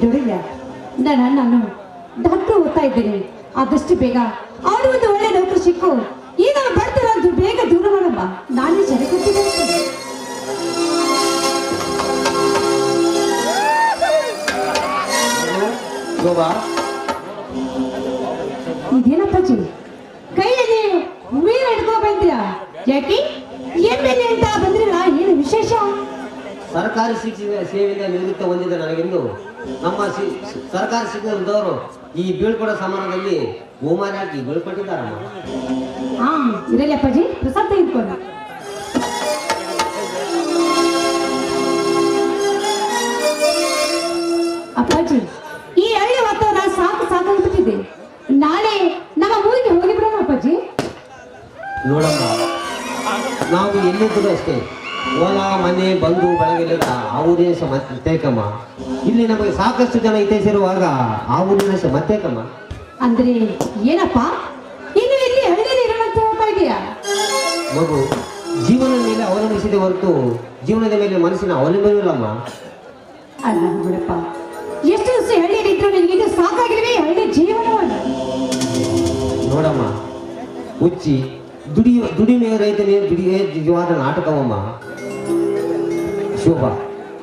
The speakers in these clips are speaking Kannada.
ದುಡಿಲ್ಲ ನನ್ನ ನಾನು ಡಾಕ್ಟರ್ ಓದ್ತಾ ಇದ್ದೀನಿ. ಆದಷ್ಟು ಬೇಗ ಅವನು ಒಂದು ಒಳ್ಳೆ ನೌಕರಿ ಸಿಕ್ಕು. ಈಗ ಬರ್ತಿರೋದು ಬೇಗ ದೂರ ಮಾಡಮ್ಮ. ನಾನೇ ಜನ ಶೋಭಾ ಇದೇನಪ್ಪಾಜಿ ಕೈಯಲ್ಲಿ ಮೀನು ಹಿಡ್ಕೊ ಬಂದ್ಯಾ? ಯಾಕೆ? ಎಲ್ ಅಂತ ಬಂದ್ರಲ್ಲ ಏನು ವಿಶೇಷ? ಸರ್ಕಾರಿ ಶಿಕ್ಷಣ ಸೇವೆಯಿಂದ ನಿವೃತ್ತ ಹೊಂದಿದ ನನಗೆಂದು ನಮ್ಮ ಸರ್ಕಾರ ಸಿಗುವಂತವರು ಈ ಬೀಳ್ಕೊಡ ಸಮಾನದಲ್ಲಿ ಬಹುಮಾನ ಹಾಕಿ ಬೀಳ್ಕೊಟ್ಟಿದ್ದಾರಮ್ಮ ಹಾ ಇರಲಿ ಅಪ್ಪಾಜಿ ಪ್ರಸಾದ ತೆಗೆದುಕೊಂಡು ಅಪ್ಪಾಜಿ ಈ ಹಳ್ಳಿ ವಾತಾವರಣ ಸಾಕು ಸಾಕಾಗ್ಬಿಟ್ಟಿದೆ. ನಾಳೆ ನಮ್ಮ ಊರಿಗೆ ಹೋಗಿ ಬಿಡೋಣ ಅಪ್ಪಾಜಿ. ನೋಡಮ್ಮ ನಾವು ಎಲ್ಲಿದ್ದರೂ ಅಷ್ಟೇ. ಓಲಾ ಮನೆ ಬಂದು ಬಳಗಲಿಲ್ಲ ಅವರೇ ಸಮ ಇಲ್ಲಿ ನಮಗೆ ಸಾಕಷ್ಟು ಜನ ಇತಿಸಿರುವಾಗ ಆ ಊರಿನ ಮತ್ತೆ ಮತ್ತೇಕಮ್ಮ ಅಂದ್ರೆ ಏನಪ್ಪ? ಇನ್ನು ಇಲ್ಲಿ ಹಳ್ಳಿಯಲ್ಲಿ ಇರುವಂತ ಅಂತ ಹೇಳ್ತಾ ಇದೀಯಾ? ಮಗು ಜೀವನದ ಮೇಲೆ ಅವಲಂಬಿಸಿದೆ ಹೊರತು ಜೀವನದ ಮೇಲೆ ಮನಸ್ಸಿನ ಅವಲಂಬನೆಯಿಲ್ಲಮ್ಮ ಅಲ್ಲ ಬಿಡಪ್ಪ ಎಷ್ಟು ದಿವಸ ಹಳ್ಳಿಯಲ್ಲಿ ಇದ್ರು ನಿನಗೆ ಸಾಕಾಗಿಲ್ವೇ? ಹಳ್ಳಿ ಜೀವನವನ್ನು ನೋಡಮ್ಮ ಹುಚ್ಚಿ ದುಡಿಯುವ ದುಡಿಮೆಯ ರೈತನೇ ದುಡಿಯೇ ನಿಜವಾದ ನಾಟಕವಮ್ಮ. ಶೋಭಾ.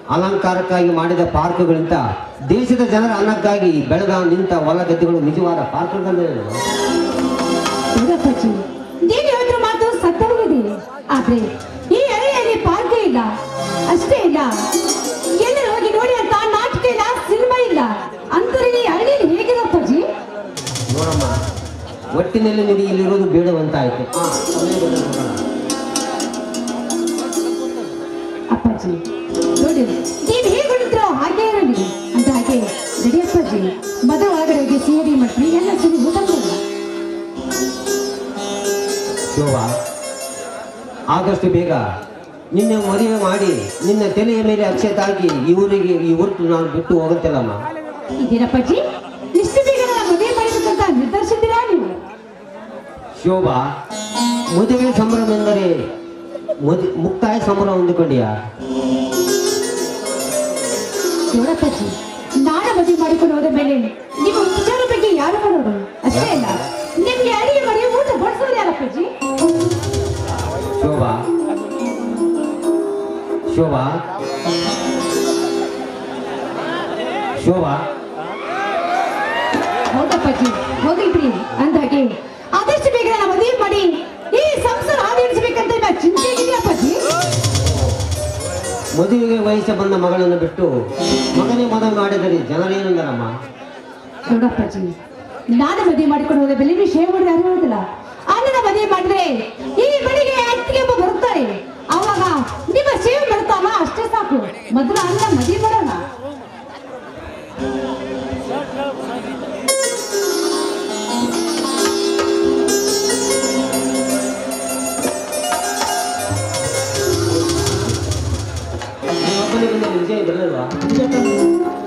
ಅಲಂಕಾರಕ್ಕಾಗಿ ಮಾಡಿದ ಪಾರ್ಕ್ಗಳಿಂದ ದೇಶದ ಜನರ ಅನ್ನಕ್ಕಾಗಿ ಬೆಳೆದ ನಿಂತ ಹೊಲ ಗದ್ದೆಗಳು ನಿಜವಾದ ಪಾರ್ಕ್ಗಳೇ ನೀನು ಹೇಳಿದ್ರು ಮಾತು ಸತ್ಯವಾಗಿದೆ. ಆದ್ರೆ ಈ ಹಳ್ಳಿಯಲ್ಲಿ ಪಾರ್ಕ್ ಇಲ್ಲ ಅಷ್ಟೇ ಇಲ್ಲ. ಎಲ್ಲರೂ ಹೋಗಿ ನೋಡಿ ಅಂತ ನಾಟಕ ಇಲ್ಲ ಸಿನಿಮಾ ಇಲ್ಲ. ಅಂತರಲ್ಲಿ ಈ ಹಳ್ಳಿಯಲ್ಲಿ ಹೇಗಿದೆ ಅಪ್ಪಾಜಿ? ನೋಡಮ್ಮ ಒಟ್ಟಿನಲ್ಲಿ ನಿನಗೆ ಇಲ್ಲಿರೋದು ಬೇಡವಂತಾಯ್ತು. ಆ, ಸಮಯ ಅಪ್ಪಾಜಿ ನೋಡಿ ನೀವು ಹೇಗೆ ಹೊಡಿದ್ರೋ ಹಾಗೆ ಇರಲಿ ಅಂತ ಹಾಗೆ ನಡಿ ಮದ ಒಳಗಡೆಗೆ ಒಳಗಡೆ ಹೋಗಿ ಮಾಡ್ತೀನಿ. ಎಲ್ಲ ಸರಿ ಊಟ ಮಾಡೋಣ ಶೋಭಾ ಆದಷ್ಟು ಬೇಗ ನಿನ್ನ ಮದುವೆ ಮಾಡಿ ನಿನ್ನ ತಲೆಯ ಮೇಲೆ ಅಕ್ಷತೆ ಹಾಕಿ ಇವರಿಗೆ ಈ ಹೊರತು ನಾನು ಬಿಟ್ಟು ಹೋಗುತ್ತಲ್ಲಮ್ಮ ಇದೇನಪ್ಪಾಜಿ ಇಷ್ಟು ಬೇಗ ನನ್ನ ಮದುವೆ ಮಾಡಬೇಕಂತ ನಿರ್ಧರಿಸಿದ್ದೀರಾ ನೀವು? ಶೋಭಾ ಮದುವೆ ಸಂಭ್ರಮ ಎಂದರೆ ಮುಕ್ತಾಯ ಸಂಭ್ರಮ ಅಂದುಕೊಂಡಿಯಾ ನೋಡಪ್ಪಾಜಿ ನಾಳೆ ಮದುವೆ ಮಾಡಿಕೊಂಡು ಹೋದ ಮೇಲೆ ನಿಮ್ಮ ವಿಚಾರ ಬಗ್ಗೆ ಯಾರು ಮಾಡೋರು ಅಷ್ಟೇ ಅಲ್ಲ ನಿಮ್ಗೆ ಅಡಿಗೆ ಮಾಡಿ ಊಟ ಬಡಿಸೋದು ಯಾರಪ್ಪಾಜಿ ಶೋಭಾ. ಶೋಭಾ. ಶೋಭಾ. ಹೌದಪ್ಪಾಜಿ ಹೋಗಿದ್ರಿ ಬಿಡಿ ಮದುವೆಗೆ ವಯಸ್ಸು ಬಂದ ಮಗಳನ್ನು ಬಿಟ್ಟು ಮಗನೇ ಮದುವೆ ಮಾಡಿದರೆ ಜನರೇನೆಂದರಮ್ಮ ನೋಡಪ್ಪಾಜಿ ನಾನು ಮದುವೆ ಮಾಡಿಕೊಂಡು ಹೋದ, ಬೆಲೆ ಶೇವ್ ಮಾಡಿದ್ರೆ ಯಾರು ಹೇಳುದಿಲ್ಲ ಅಣ್ಣನ ಮದುವೆ ಮಾಡಿದ್ರೆ ಈ ಮನೆಗೆ ಅತ್ತಿಗೆ ಒಬ್ಬ ಬರ್ತಾರೆ ಅವಾಗ ನಿಮ್ಮ ಸೇವೆ ಬರ್ತಾನ ಅಷ್ಟೇ ಸಾಕು. ಮೊದಲು ಅಣ್ಣ ಮದುವೆ ಮಾಡೋಣ.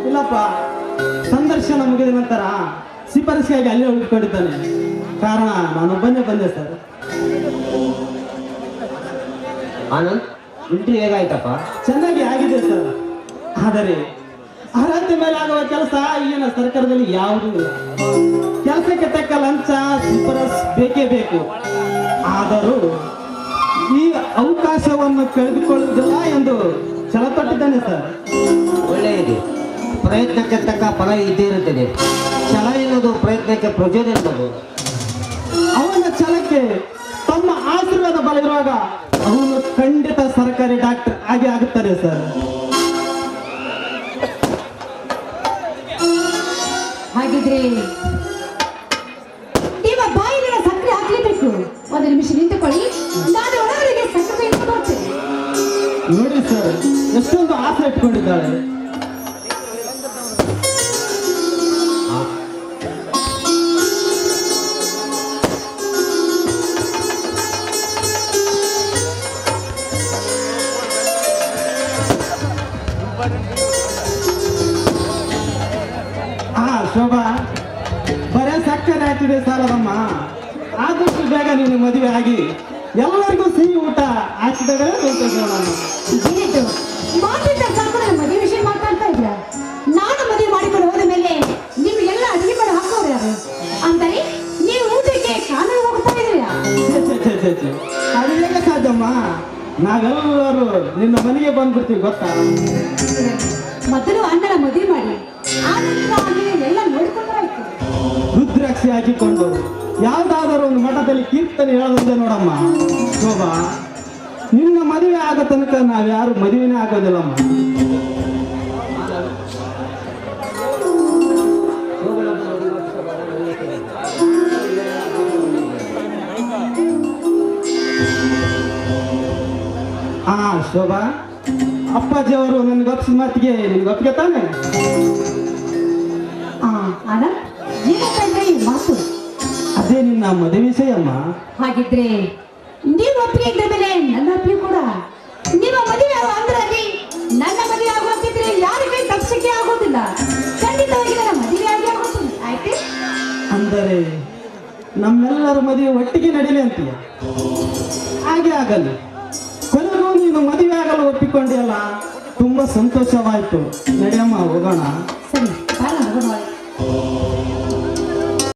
ಇಲ್ಲಪ್ಪ ಸಂದರ್ಶನ ಮುಗಿದ ನಂತರ ಶಿಫಾರಸಿಗಾಗಿ ಅಲ್ಲೇ ಉಳಿದುಕೊಂಡಿದ್ದಾನೆ. ಕಾರಣ ನಾನು ಬಂದೇ ಬಂದೆ ಸರ್. ಆನಂದ್ ಇಂಟ್ರಿ ಹೇಗಾಯ್ತಪ್ಪ? ಚೆನ್ನಾಗಿ ಆಗಿದೆ ಸರ್. ಆದರೆ ಅರ್ಹತೆ ಮೇಲೆ ಆಗುವ ಕೆಲಸ ಈಗಿನ ಸರ್ಕಾರದಲ್ಲಿ ಯಾವುದೂ ಇಲ್ಲ. ಕೆಲಸಕ್ಕೆ ತಕ್ಕ ಲಂಚ ಶಿಫಾರಸ್ ಬೇಕೇ ಬೇಕು. ಆದರೂ ಈ ಅವಕಾಶವನ್ನು ಕಳೆದುಕೊಳ್ಳುವುದಿಲ್ಲ ಎಂದು ಛಲಪಟ್ಟಿದ್ದಾನೆ ಸರ್. ಒಳ್ಳೆಯದು ಪ್ರಯತ್ನಕ್ಕೆ ತಕ್ಕ ಫಲ ಇದ್ದೇ ಇರುತ್ತದೆ ಛಲ ಎನ್ನುವುದು ಪ್ರಯತ್ನಕ್ಕೆ ಪ್ರಚೋದನೆ ಎನ್ನುವುದು. ಅವನ ಛಲಕ್ಕೆ ತಮ್ಮ ಆಶೀರ್ವಾದ ಬಲ ಇರುವಾಗ ಅವನು ಖಂಡಿತ ಸರ್ಕಾರಿ ಡಾಕ್ಟರ್ ಆಗಿ ಆಗುತ್ತಾರೆ ಸರ್. ಹಾಗಿದ್ರೆ ನಿಮ್ಮ ಬಾಯಿನ ಸಕ್ಕರೆ ಹಾಕ್ಲೇಬೇಕು. ಒಂದು ನಿಮಿಷ ನಿಂತುಕೊಳ್ಳಿ. ನಾನು ಒಳಗಡೆಗೆ ಸಕ್ಕರೆ ಇಟ್ಟು ನೋಡಿ ಸರ್ ಎಷ್ಟೊಂದು ಆಸೆ ಇಟ್ಕೊಂಡಿದ್ದಾಳೆ. ಬರೇ ಆಗ್ತಿದೆ ಸಾಲದಮ್ಮ. ಆದಷ್ಟು ಬೇಗ ನೀನು ಮದುವೆ ಆಗಿ ಎಲ್ಲರಿಗೂ ಸಿಹಿ ಊಟ ಹಾಕಿದಾಗ ಸಂತೋಷ ನಾನು. ಇದೇನಿದು ಮಾತಿದ್ದ ಸಾಕು ನನ್ನ ಮದುವೆ ವಿಷಯ ಮಾತಾಡ್ತಾ ಇದ್ರ ನಾನು ಮದುವೆ ಮಾಡಿಕೊಂಡು ಹೋದ ಮೇಲೆ ಅಡಿಗೆ ಮಾಡಿ ಹಾಕೋರು ಯಾರು? ಅಂದರೆ ನೀವು ಊಟಕ್ಕೆ ಕಾನೂನು ಹೋಗ್ತಾ ಸಾಧ್ಯಮ್ಮ? ನಾವೆಲ್ಲರೂ ನಿನ್ನ ಮನೆಗೆ ಬಂದ್ಬಿಡ್ತೀವಿ ಗೊತ್ತಾ? ಮೊದಲು ಅಣ್ಣನ ಮದುವೆ ಮಾಡಿ ಆ ನಂತರ ನೀವು ಎಲ್ಲ ನೋಡಿಕೊಂಡ್ರಾಯ್ತು ರುದ್ರಾಕ್ಷಿ ಹಾಕಿಕೊಂಡು ಯಾವ್ದಾದರೂ ಒಂದು ಮಠದಲ್ಲಿ ಕೀರ್ತನೆ ಹೇಳುವುದೇ ನೋಡಮ್ಮ, ಶೋಭಾ, ನಿನ್ನ ಮದುವೆ ಆಗ ತನಕ ನಾವ್ಯಾರು ಮದುವೆನೇ ಆಗೋದಿಲ್ಲಮ್ಮ. ಹಾ ಶೋಭಾ ಅಪ್ಪಾಜಿ ಅವರು ನನ್ಗೆ ಒಪ್ಸಿದ ಮಾತಿಗೆ ನಿನ್ಗೆ ಒಪ್ಪಿಗೆ ತಾನೆ? ಮಾತು. ಅದೇ ನಿನ್ನ ಮದುವೆ ಅಮ್ಮ. ಹಾಗಿದ್ರೆ ನೀವು ಒಪ್ಪಿಗೆ ಇದ್ದ ಮೇಲೆ ನನ್ನ ಒಪ್ಪಿಗೆ ಕೂಡ. ನಿಮ್ಮ ಮದುವೆ ಆಗೋ ಅಂದ್ರಲ್ಲಿ ನನ್ನ ಮದುವೆ ಆಗುವಂತಿದ್ರೆ ಯಾರಿಗೆ ತಪ್ಸಕ್ಕೆ ಆಗೋದಿಲ್ಲ ಖಂಡಿತವಾಗಿ ನನ್ನ ಮದುವೆ ಆಗಿ ಆಗೋದಿಲ್ಲ ಆಯ್ತು? ಅಂದರೆ ನಮ್ಮೆಲ್ಲರ ಮದುವೆ ಒಟ್ಟಿಗೆ ನಡೀಲಿ ಅಂತೀಯ? ಹಾಗೆ ಆಗಲ್ಲ ಕೊನೆಗೂ ನೀನು ಮದುವೆ ಆಗಲು ಒಪ್ಪಿಕೊಂಡಿಯಲ್ಲ ತುಂಬಾ ಸಂತೋಷವಾಯ್ತು. ನಡೆಯಮ್ಮ ಹೋಗೋಣ. ಸರಿ ಹೋಗೋಣ.